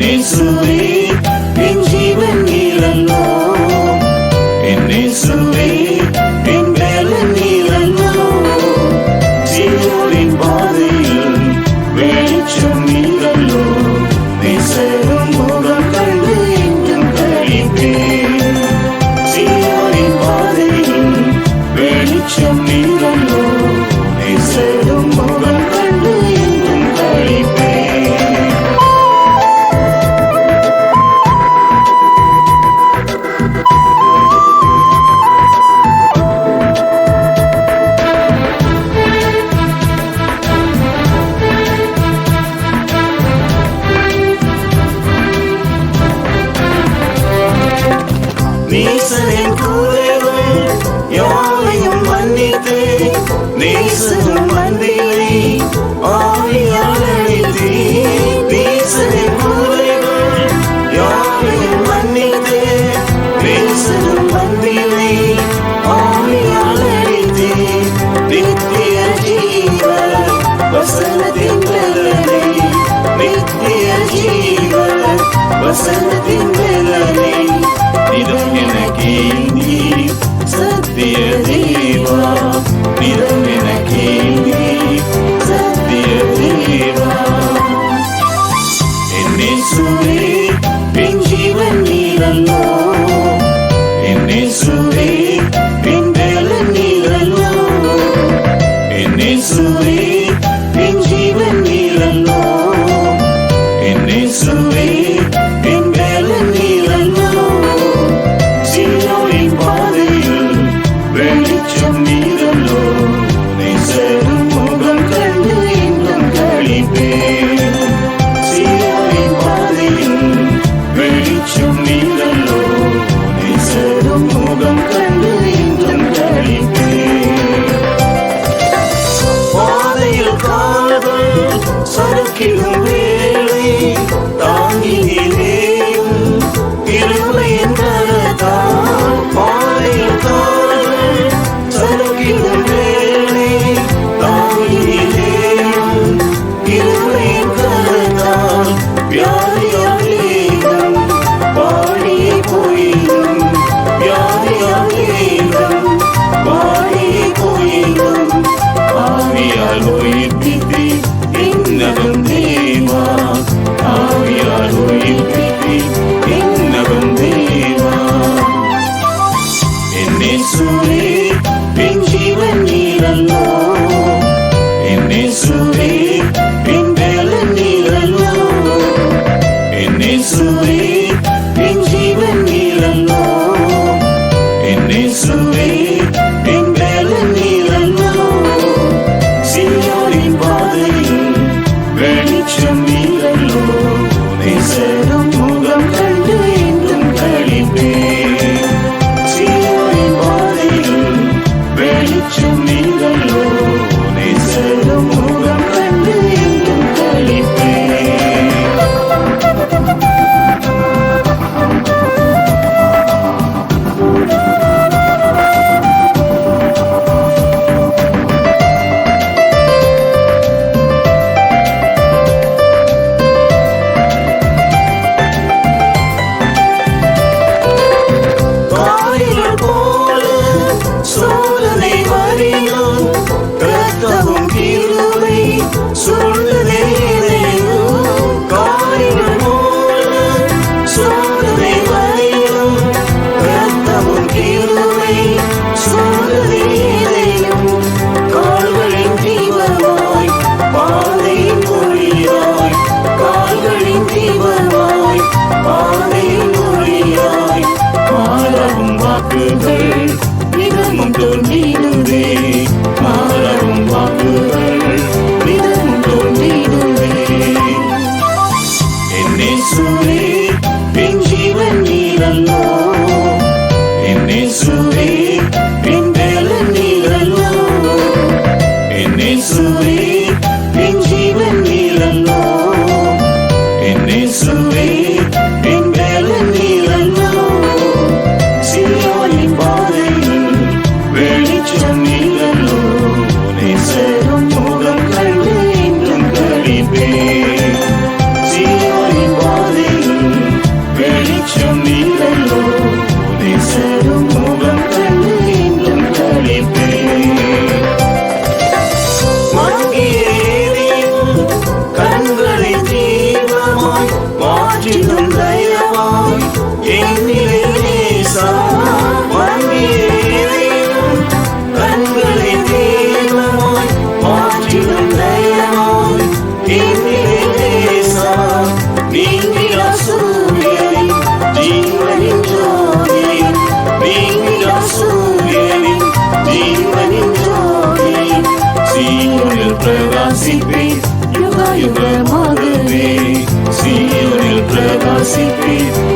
യേശുവേ நேசரின் கூறுகள் யாவையும் மன்னித்து நேசரும் மந்திரை ஆவியால் அழைத்து நேசரின் கூறுகள் யாவையும் மன்னித்து நேசரும் மந்திரை ஆவியால் அழைத்து நித்திய ஜீவ வசனத்தின் நித்திய ஜீவ வசனத்தின் Jesus. பிரகாசிப்பேன். யுக யுகமாகவே. சீயோனில் பிரகாசிப்பேன்.